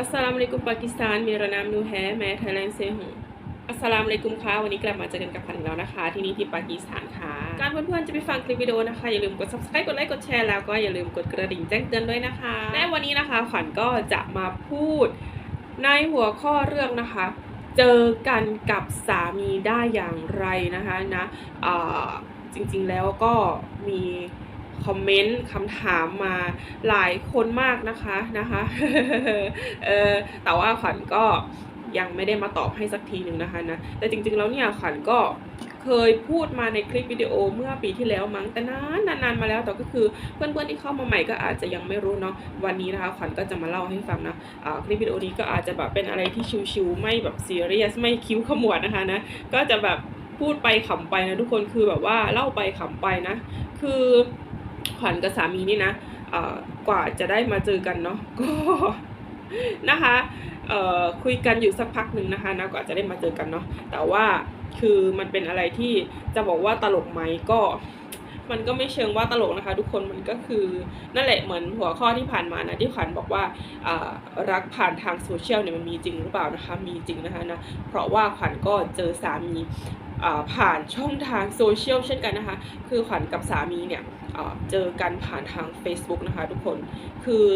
อัสสลามุอะลัยกุมปากีสถานมีรานามนูแฮแม้ไทยแลนเซฮงอัสสลามุอะลัยกุมค่ะวันนี้กลับมาเจอกันกับพันอีกแล้วนะคะ ที่นี่ที่ปากีสถานค่ะ การเพื่อนๆจะไปฟังคลิปวิดีโอนะคะ อย่าลืมกด subscribe กดไลค์กดแชร์แล้วก็อย่าลืมกดกระดิ่งแจ้งเตือนด้วยนะคะ และวันนี้นะคะขวัญก็จะมาพูดในหัวข้อเรื่องนะคะ เจอกันกับสามีได้อย่างไรนะคะนะจริงๆแล้วก็มี คอมเมนต์คำถามมาหลายคนมากนะคะนะคะเออแต่ว่าขวัญก็ยังไม่ได้มาตอบให้สักทีหนึ่งนะคะนะแต่จริง ๆ แล้วเนี่ยขวัญก็เคยพูดมาในคลิปวิดีโอเมื่อปีที่แล้วมั้งแต่นานนานๆมาแล้วแต่ก็คือเพื่อนๆที่เข้ามาใหม่ก็อาจจะยังไม่รู้เนาะวันนี้นะคะขวัญก็จะมาเล่าให้ฟังนะอ่าคลิปวิดีโอนี้ก็อาจจะแบบเป็นอะไรที่ชิวๆไม่แบบซีเรียสไม่คิ้วขมวดนะคะนะก็จะแบบพูดไปขำไปนะทุกคนคือแบบว่าเล่าไปขำไปนะ คือ ขวัญกับสามีนี่นะกว่าจะได้มาเจอกันเนาะก็นะคะคุยกันอยู่สักพักหนึ่งนะคะนะกว่าจะได้มาเจอกันเนาะแต่ว่าคือมันเป็นอะไรที่จะบอกว่าตลกไหมก็มันก็ไม่เชิงว่าตลกนะคะ ทุกคนมันก็คือนั่นแหละเหมือนหัวข้อที่ผ่านมานะที่ขวัญบอกว่ารักผ่านทางโซเชียลเนี่ยมันมีจริงหรือเปล่านะคะมีจริงนะคะนะเพราะว่าขวัญก็เจอสามี ผ่านช่องทางโซเชียลเช่นกันนะคะ คือขวัญกับสามีเนี่ยเจอกันผ่านทาง Facebook นะคะทุกคน คือ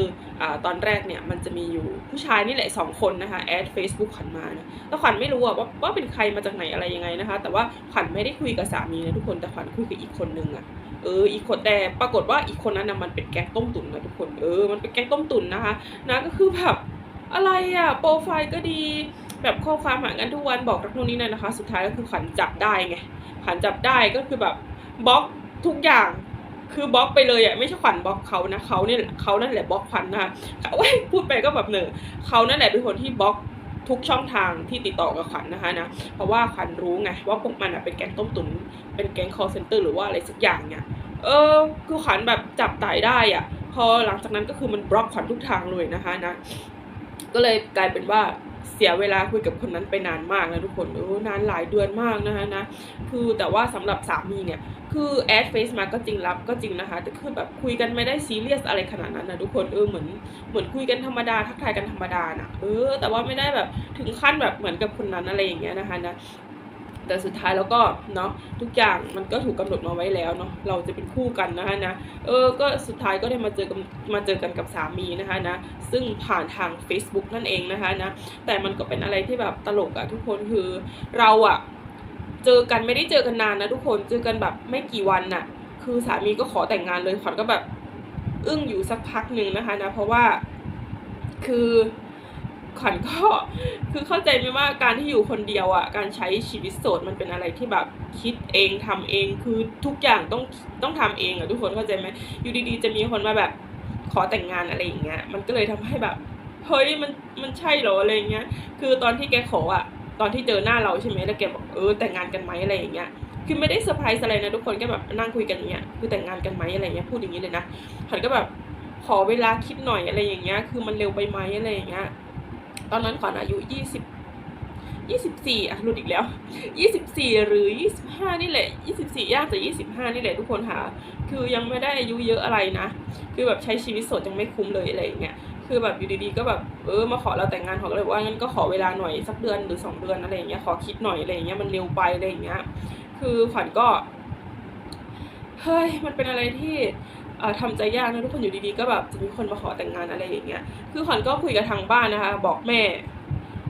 อตอนแรกเนี่ยมันจะมีอยู่ผู้ชายนี่แหละสองคนนะคะแอด Facebook ขวัญมานะแล้วขวัญไม่รู้ว่าว่าเป็นใครมาจากไหนอะไรยังไงนะคะ แต่ว่าขวัญไม่ได้คุยกับสามีนะทุกคน แต่ขวัญคุยกับอีกคนนึงอะเอออีกคนแต่ปรากฏว่าอีกคนนั้นนะมันเป็นแก๊งต้มตุ๋นนะทุกคน เออ มันเป็นแก๊งต้มตุ๋นนะคะนะก็คือแบบอะไรอะโปรไฟล์ก็ดี แบบข้อความหากันทุกวันบอกรักนู่นนี่นั่นนะคะ สุดท้ายก็คือขวัญจับได้ไงขวัญจับได้ก็คือแบบบล็อกทุกอย่างคือบล็อกไปเลยอะไม่ใช่ขวัญบล็อกเขานะเขาเนี่ยเขานั่นแหละบล็อกขวัญนะคะเว้ยพูดไปก็แบบเหนึ่งเขานั่นแหละเป็นคนที่บล็อกทุกช่องทางที่ติดต่อกับขวัญนะคะนะ เพราะว่าขวัญรู้ไงว่าพวกมันอะเป็นแก๊งต้มตุ๋นเป็นแก๊ง call center หรือว่าอะไรสักอย่างเนี่ยเออคือขวัญแบบจับตายได้อะ พอหลังจากนั้นก็คือมันบล็อกขวัญทุกทางเลยนะคะนะ ก็เลยกลายเป็นว่า เสียเวลาคุยกับคนนั้นไปนานมากนะทุกคนโอ้นานหลายเดือนมากนะคะนะ คือแต่ว่าสำหรับสามีเนี่ย คือแอดเฟซมาก็จริงรับก็จริงนะคะ แต่คือแบบคุยกันไม่ได้ซีเรียสอะไรขนาดนั้นนะทุกคน เออเหมือนเหมือนคุยกันธรรมดาทักทายกันธรรมดานะเออ แต่ว่าไม่ได้แบบถึงขั้นแบบเหมือนกับคนนั้นอะไรอย่างเงี้ยนะคะนะ แต่สุดท้ายแล้วก็เนาะทุกอย่างมันก็ถูกกำหนดมาไว้แล้วเนาะเราจะเป็นคู่กันนะคะนะเออก็สุดท้ายก็ได้มาเจอกันมาเจอกันกับสามีนะคะนะซึ่งผ่านทาง Facebook นั่นเองนะคะนะแต่มันก็เป็นอะไรที่แบบตลกอะทุกคนคือเราอะเจอกันไม่ได้เจอกันนานนะทุกคนเจอกันแบบไม่กี่วันน่ะ คือสามีก็ขอแต่งงานเลยขวัญก็แบบอึ้งอยู่สักพักหนึ่งนะคะนะเพราะว่าคือ ขวัญก็คือเข้าใจไหมว่าการที่อยู่คนเดียวอะการใช้ชีวิตโสดมันเป็นอะไรที่แบบคิดเองทำเองคือทุกอย่างต้องต้องทำเองอะทุกคนเข้าใจไหมอยู่ดีๆ จะมีคนมาแบบขอแต่งงานอะไรอย่างเงี้ยมันก็เลยทำให้แบบเฮ้ยมันมันใช่เหรออะไรอย่างเงี้ย คือตอนที่แกขออะตอนที่เจอหน้าเราใช่ไหมแล้วแกบอกเออแต่งงานกันไหมอะไรอย่างเงี้ยคือไม่ได้เซอร์ไพรส์อะไรนะทุกคนก็แบบนั่งคุยกันอย่างเงี้ยคือแต่งงานกันไหมอะไรเงี้ยพูดอย่างนี้เลยนะขวัญก็แบบขอเวลาคิดหน่อยอะไรอย่างเงี้ย คือมันเร็วไปไหมอะไรอย่างเงี้ย ตอนนั้นขวัญอายุยี่สิบยี่สิบสี่อะหลุดอีกแล้วยี่สิบสี่หรือยี่สิบห้านี่แหละยี่สิบสี่ย่างจะยี่สิบห้านี่แหละทุกคนค่ะ คือยังไม่ได้อายุเยอะอะไรนะ คือแบบใช้ชีวิตโสดยังไม่คุ้มเลยอะไรอย่างเงี้ย คือแบบอยู่ดีๆก็แบบเออมาขอเราแต่งงานขอเลยว่างั้นก็ขอเวลาหน่อยสักเดือนหรือสองเดือนอะไรอย่างเงี้ยขอคิดหน่อยอะไรอย่างเงี้ยมันเร็วไปอะไรอย่างเงี้ย คือขวัญก็เฮ้ยมันเป็นอะไรที่ ทำใจยากนะทุกคนอยู่ดีๆก็แบบจะมีคนมาขอแต่งงานอะไรอย่างเงี้ยคือขวัญก็คุยกับทางบ้านนะคะ บอกแม่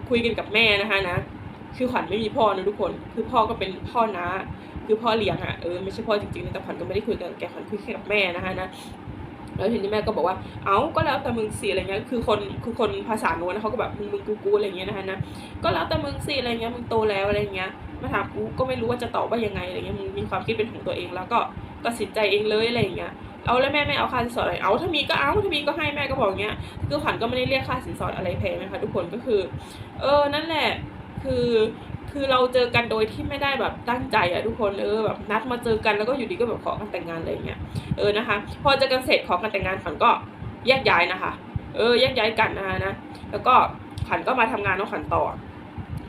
คุยกันกับแม่นะคะนะคือขวัญไม่มีพ่อนะทุกคน คือพ่อก็เป็นพ่อน้าคือพ่อเลี้ยงอะ่ะเออไม่ใช่พ่อจริงๆแต่ขวัญก็ไม่ได้คุยกับแกขวัญคุยแค่กับแม่นะคะนะแล้วทีนี้แม่ก็บอกว่า เอ้า ก็แล้วแต่มึงสิอะไรเงี้ย คือคนคือคนภาษาโน้นนะเขาก็แบบมึงมึงกูกูอะไรเงี้ยนะคะนะ ก็แล้วแต่มึงสิอะไรเงี้ย มึงโตแล้วอะไรเงี้ย มาถามกูก็ไม่รู้ว่าจะตอบว่ายังไงอะไรเงี้ย มึงมีความคิดเป็นของตัวเองแล้วก็ตัดสินใจเองเลยอะไรเงี้ย เอาแล้วแม่ไม่เอาค่าสินสอดอะไรเอาถ้ามีก็เอาถ้ามีก็ให้แม่ก็บอกเงี้ยคือขวัญก็ไม่ได้เรียกค่าสินสอดอะไรแพงนะคะทุกคนก็คือ เออนั่นแหละคือคือเราเจอกันโดยที่ไม่ได้แบบตั้งใจอะทุกคนเออแบบนัดมาเจอกันแล้วก็อยู่ดีก็แบบขอกันแต่งงานอะไรเงี้ยเออนะคะ พอเจอกันเสร็จขอกันแต่งงานขวัญก็แยกย้ายนะคะ เออแยกย้ายกันนะคะนะแล้วก็ขวัญก็มาทำงานของขวัญต่อ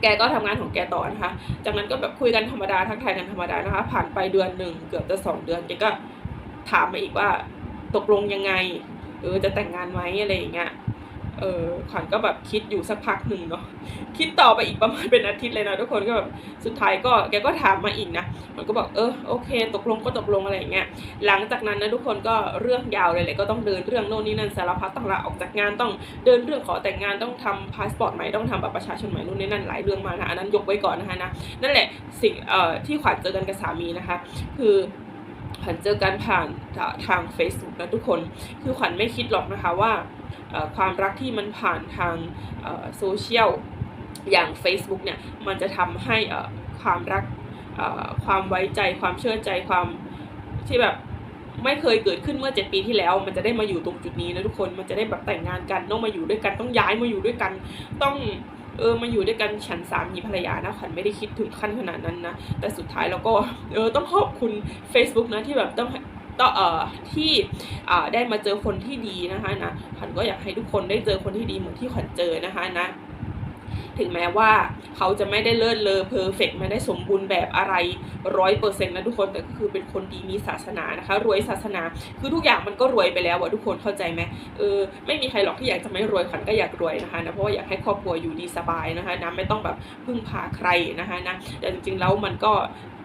แกก็ทำงานของแกต่อนะคะ จากนั้นก็แบบคุยกันธรรมดาทักทายกันธรรมดานะคะ ผ่านไปเดือนหนึ่งเกือบจะสองเดือนแกก็ ถามมาอีกว่าตกลงยังไง เออจะแต่งงานไหมอะไรอย่างเงี้ย เออขวัญก็แบบคิดอยู่สักพักหนึ่งเนาะ คิดต่อไปอีกประมาณเป็นอาทิตย์เลยนะทุกคนก็แบบสุดท้ายก็แกก็ถามมาอีกนะ มันก็บอกเออโอเค ตกลงก็ตกลงอะไรอย่างเงี้ย หลังจากนั้นนะทุกคนก็เรื่องยาวเลยแหละก็ต้องเดินเรื่องโน่นนี่นั่นสารพัดต้องลาออกจากงานต้องเดินเรื่องขอแต่งงานต้องทำพาสปอร์ตใหม่ต้องทำบัตรประชาชนใหม่นู่นนี่นั่นหลายเรื่องมากนะอันนั้นยกไว้ก่อนนะคะนะ นั่นแหละสิ่งเอ่อที่ขวัญเจอกันกับสามีนะคะ คือ ขวัญเจอกันผ่านทาง Facebook นะทุกคน คือขวัญไม่คิดหรอกนะคะว่าความรักที่มันผ่านทางโซเชียลอย่าง Facebook เนี่ย มันจะทำให้ความรักความไว้ใจความเชื่อใจความที่แบบไม่เคยเกิดขึ้นเมื่อ 7 ปีที่แล้ว มันจะได้มาอยู่ตรงจุดนี้นะทุกคน มันจะได้แบบแต่งงานกันต้องมาอยู่ด้วยกันต้องย้ายมาอยู่ด้วยกัน ต้อง เออมาอยู่ด้วยกันฉันสามีภรรยานะขวัญไม่ได้คิดถึงขั้นขนาดนั้นนะ แต่สุดท้ายเราก็เออต้องขอบคุณ Facebook นะที่แบบต้องต่อเอ่อที่อ่าได้มาเจอคนที่ดีนะคะนะขวัญก็อยากให้ทุกคนได้เจอคนที่ดีเหมือนที่ขวัญเจอนะคะนะ ถึงแม้ว่าเขาจะไม่ได้เลิศเลอเพอร์เฟกไม่ได้สมบูรณ์แบบอะไรร้อยเปอร์เซ็นต์นะทุกคนแต่ก็คือเป็นคนดีมีศาสนานะคะ รวยศาสนา คือทุกอย่างมันก็รวยไปแล้วอะทุกคนเข้าใจไหมเออไม่มีใครหรอกที่อยากจะไม่รวยขวัญก็อยากรวยนะคะนะเพราะว่าอยากให้ครอบครัวอยู่ดีสบายนะคะนะไม่ต้องแบบพึ่งพาใครนะคะนะแต่จริงๆแล้วมันก็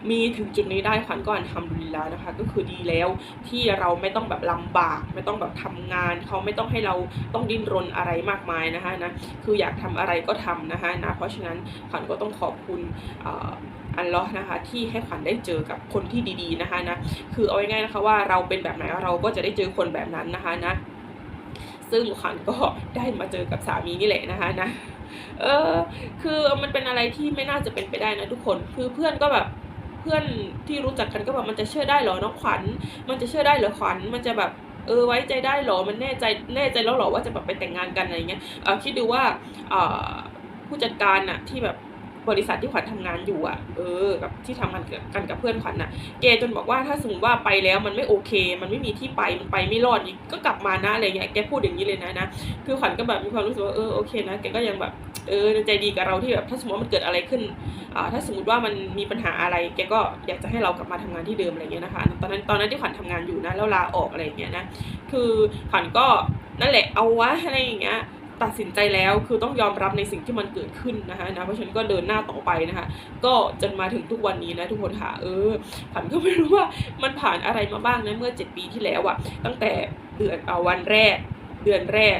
มีถึงจุดนี้ได้ขวัญก็อันทำดีแล้วนะคะ ก็คือดีแล้วที่เราไม่ต้องแบบลำบาก ไม่ต้องแบบทำงาน เขาไม่ต้องให้เราต้องดิ้นรนอะไรมากมายนะคะนะคืออยากทำอะไรก็ทำนะคะนะเพราะฉะนั้นขวัญก็ต้องขอบคุณอันเลอนะคะที่ให้ขวัญได้เจอกับคนที่ดี ๆนะคะนะคือเอาง่ายๆนะคะว่าเราเป็นแบบไหนเราก็จะได้เจอคนแบบนั้นนะคะนะซึ่งขวัญก็ได้มาเจอกับสามีนี่แหละนะคะนะเออคือมันเป็นอะไรที่ไม่น่าจะเป็นไปได้นะทุกคนคือเพื่อนก็แบบ เพื่อนที่รู้จักกันก็แบบมันจะเชื่อได้เหรอน้องขวัญ มันจะเชื่อได้เหรอขวัญ มันจะแบบเออไว้ใจได้เหรอ มันแน่ใจแน่ใจแล้วเหรอว่าจะแบบไปแต่งงานกันอะไรเงี้ยเออคิดดูว่าเอ่อผู้จัดการอะที่แบบบริษัทที่ขวัญทำงานอยู่อะเออ กับที่ทำงานกันกับเพื่อนขวัญน่ะเกจนบอกว่าถ้าสมมติว่าไปแล้วมันไม่โอเค มันไม่มีที่ไป มันไปไม่รอดอีกก็กลับมานะอะไรเงี้ย แกพูดอย่างนี้เลยนะนะ คือขวัญก็แบบมีความรู้สึกว่าเออโอเคนะ แกก็ยังแบบ เออใจดีกับเราที่แบบถ้าสมมติว่ามันเกิดอะไรขึ้นอ่าถ้าสมมติว่ามันมีปัญหาอะไรแกก็อยากจะให้เรากลับมาทำงานที่เดิมอะไรเงี้ยนะคะตอนนั้นตอนนั้นที่ขวัญทำงานอยู่นะแล้วลาออกอะไรเงี้ยนะคือขวัญก็นั่นแหละเอาวะอะไรอย่างเงี้ยตัดสินใจแล้วคือต้องยอมรับในสิ่งที่มันเกิดขึ้นนะคะนะเพราะฉันก็เดินหน้าต่อไปนะคะก็จนมาถึงทุกวันนี้นะทุกคนค่ะเออผันก็ไม่รู้ว่ามันผ่านอะไรมาบ้างนะเมื่อ 7 ปีที่แล้วอะตั้งแต่เดือนเอาวันแรก เดือนแรก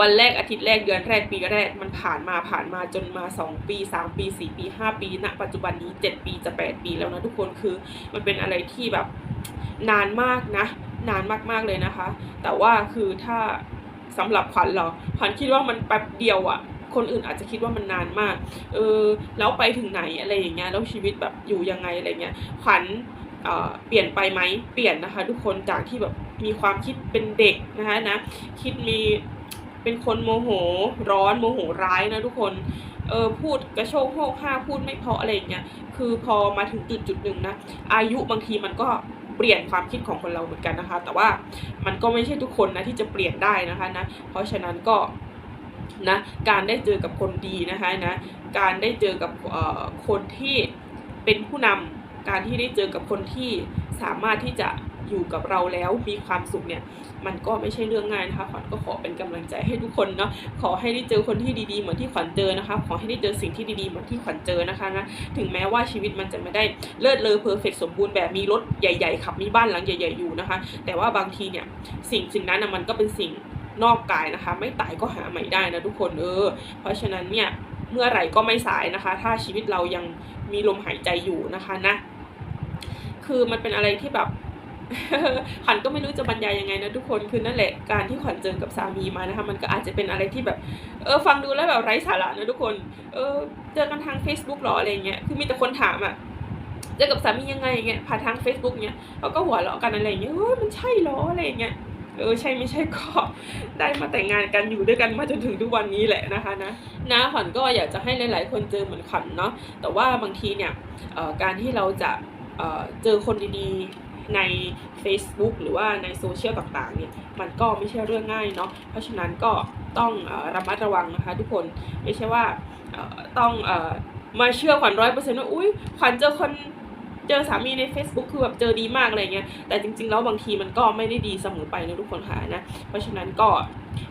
วันแรกอาทิตย์แรกเดือนแรกปีแรกมันผ่านมาผ่านมาจนมา 2 ปี 3 ปี 4 ปี 5 ปีณปัจจุบันนี้ 7 ปีจะ8ปีแล้วนะทุกคนคือมันเป็นอะไรที่แบบนานมากนะ นานมากๆเลยนะคะ แต่ว่าคือถ้าสำหรับขวัญเรอขวัญคิดว่ามันแป๊บเดียวอะคนอื่นอาจจะคิดว่ามันนานมาก เออแล้วไปถึงไหนอะไรอย่างเงี้ยแล้วชีวิตแบบอยู่ยังไงอะไรเงี้ยขวัญเเปลี่ยนไปไหมเปลี่ยนนะคะ ทุกคนจากที่แบบมีความคิดเป็นเด็กนะคะนะคิดมี เป็นคนโมโหร้อนโมโหร้ายนะทุกคน เออพูดกระโชกโหกห้าพูดไม่เพาะอะไรอย่างเงี้ย คือพอมาถึงจุดจุดหนึ่งนะ อายุบางทีมันก็เปลี่ยนความคิดของคนเราเหมือนกันนะคะ แต่ว่ามันก็ไม่ใช่ทุกคนนะที่จะเปลี่ยนได้นะคะนะ เพราะฉะนั้นก็นะการได้เจอกับคนดีนะคะนะ การได้เจอกับคนที่เป็นผู้นำการที่ได้เจอกับคนที่สามารถที่จะ อยู่กับเราแล้วมีความสุขเนี่ย มันก็ไม่ใช่เรื่องง่ายนะคะขวัญก็ขอเป็นกำลังใจให้ทุกคนเนาะขอให้ได้เจอคนที่ดีๆเหมือนที่ขวัญเจอนะคะ ขอให้ได้เจอสิ่งที่ดีๆเหมือนที่ขวัญเจอนะคะนะถึงแม้ว่าชีวิตมันจะไม่ได้เลิศเลอเพอร์เฟกสมบูรณ์แบบมีรถใหญ่ๆขับมีบ้านหลังใหญ่ๆอยู่นะคะ แต่ว่าบางทีเนี่ยสิ่งสิ่งนั้นมันก็เป็นสิ่งนอกกายนะคะ ไม่ตายก็หาใหม่ได้นะทุกคนเออ เพราะฉะนั้นเนี่ยเมื่อไหร่ก็ไม่สายนะคะ ถ้าชีวิตเรายังมีลมหายใจอยู่นะคะนะ คือมันเป็นอะไรที่แบบ ขวัญก็ไม่รู้จะบรรยายยังไงนะทุกคนคือนั่นแหละการที่ขวัญเจอกับสามีมานะคะมันก็อาจจะเป็นอะไรที่แบบเออฟังดูแล้วแบบไร้สาระนะทุกคนเออเจอกันทาง Facebook หรออะไรเงี้ยคือมีแต่คนถามอะเจอกับสามียังไงเงี้ยผ่านทาง Facebook เงี้ยเขาก็หัวเราะกันอะไรเงี้ยเฮ้ยมันใช่หรออะไรเงี้ยเออใช่ไม่ใช่ก็ได้มาแต่งงานกันอยู่ด้วยกันมาจนถึงทุกวันนี้แหละนะคะนะนะขวัญก็อยากจะให้หลาย ๆ คนเจอเหมือนขวัญเนาะแต่ว่าบางทีเนี่ยเอ่อการที่เราจะเอ่อเจอคนดีๆ ใน Facebook หรือว่าในโซเชียลต่างๆเนี่ยมันก็ไม่ใช่เรื่องง่ายเนาะเพราะฉะนั้นก็ต้องอระมัดระวังนะคะทุกคนไม่ใช่ว่าต้องอมาเชื่อขวัญร้อยเปอร์เซ็นต์ว่าอุ้ยขวัญเจอคนเจอสามีใน Facebook คือแบบเจอดีมากอะไรเงี้ยแต่จริงๆแล้วบางทีมันก็ไม่ได้ดีเสมอไปนะทุกคนค่ะนะเพราะฉะนั้นก็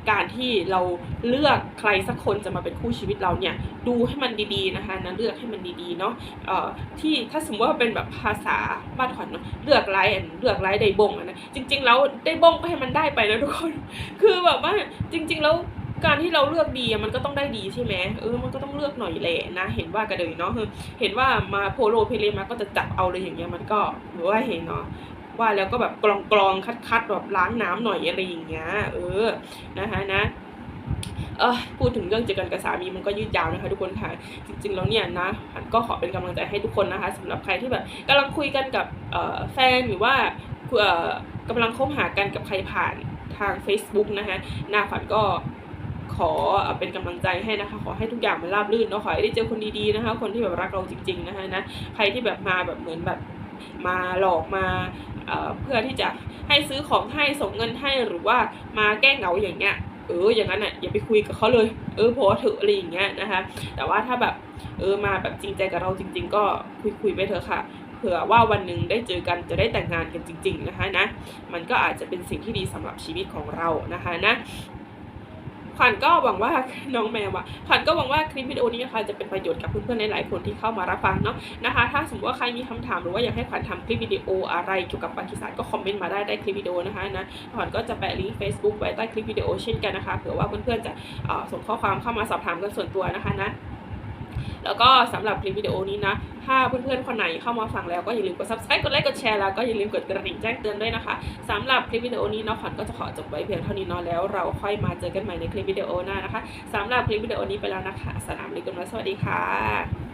การที่เราเลือกใครสักคนจะมาเป็นคู่ชีวิตเราเนี่ยดูให้มันดีๆนะคะนะเลือกให้มันดีๆเนาะเอ่อที่ถ้าสมมติว่าเป็นแบบภาษาบ้านขวัญเนาะเลือกไลน์อันเลือกไลน์ได้บงนะจริง ๆ แล้วได้บงก็ให้มันได้ไปนะทุกคน คือแบบว่าจริง ๆ แล้วการที่เราเลือกดีอะมันก็ต้องได้ดีใช่ไหมเออมันก็ต้องเลือกหน่อยแหละนะ เห็นว่ากันเลยเนาะเห็นว่ามาโพโลเพเลมาก็จะจับเอาเลยอย่างเงี้ยมันก็หรือว่าเห็นเนาะ ว่าแล้วก็แบบกรองกรองคัดคัดๆแบบล้างน้ำหน่อยอะไรอย่างเงี้ยเออนะคะนะเออพูดถึงเรื่องเจอกันกับสามีมันก็ยืดยาวนะคะทุกคนค่ะ จริง ๆ แล้วเนี่ยนะหันก็ขอเป็นกำลังใจให้ทุกคนนะคะสำหรับใครที่แบบกำลังคุยกันกับแฟนหรือว่าเออกำลังคบหากันกับใครผ่านทาง Facebook นะคะหน้าขวัญก็ขอเป็นกำลังใจให้นะคะ ขอให้ทุกอย่างมันราบรื่นเนาะขอให้ได้เจอคนดีๆนะคะ คนที่แบบรักเราจริง ๆนะคะนะใครที่แบบมาแบบเหมือนแบบมาหลอกมา เพื่อที่จะให้ซื้อของให้ส่งเงินให้หรือว่ามาแก้เหงาอย่างเงี้ยเอออย่างนั้นอะอย่าไปคุยกับเขาเลย เออพอเถอะอะไรอย่างเงี้ยนะคะ แต่ว่าถ้าแบบเออมาแบบจริงใจกับเราจริง ๆ ก็คุยคุยไปเถอะค่ะเผื่อว่าวันหนึ่งได้เจอกันจะได้แต่งงานกันจริง ๆนะคะนะ มันก็อาจจะเป็นสิ่งที่ดีสำหรับชีวิตของเรานะคะนะ ขวัญก็หวังว่าน้องแมวอะขวัญก็หวังว่าคลิปวิดีโอนี้นะคะจะเป็นประโยชน์กับเพื่อนๆหลายๆคนที่เข้ามารับฟังเนาะนะคะ ถ้าสมมติว่าใครมีคำถามหรือว่าอยากให้ขวัญทำคลิปวิดีโออะไรเกี่ยวกับปากีสถานก็คอมเมนต์มาได้ได้คลิปวิดีโอนะคะนะขวัญก็จะแปะลิงก์ Facebook ไว้ใต้คลิปวิดีโอเช่นกันนะคะเผื่อว่าเพื่อนๆจะส่งข้อความเข้ามาสอบถามกันส่วนตัวนะคะนะ แล้วก็สำหรับคลิปวิดีโอนี้นะ ถ้าเพื่อนๆคนไหนเข้ามาฟังแล้วก็อย่าลืมกด subscribe กดไลค์กดแชร์แล้วก็อย่าลืมกดกระดิ่งแจ้งเตือนด้วยนะคะสำหรับคลิปวิดีโอนี้เนาะขวัญก็จะขอจบไว้เพียงเท่านี้เนาะแล้วเราค่อยมาเจอกันใหม่ในคลิปวิดีโอหน้านะคะสำหรับคลิปวิดีโอนี้ไปแล้วนะคะสนามอะลัยกุมแลสวัสดีค่ะ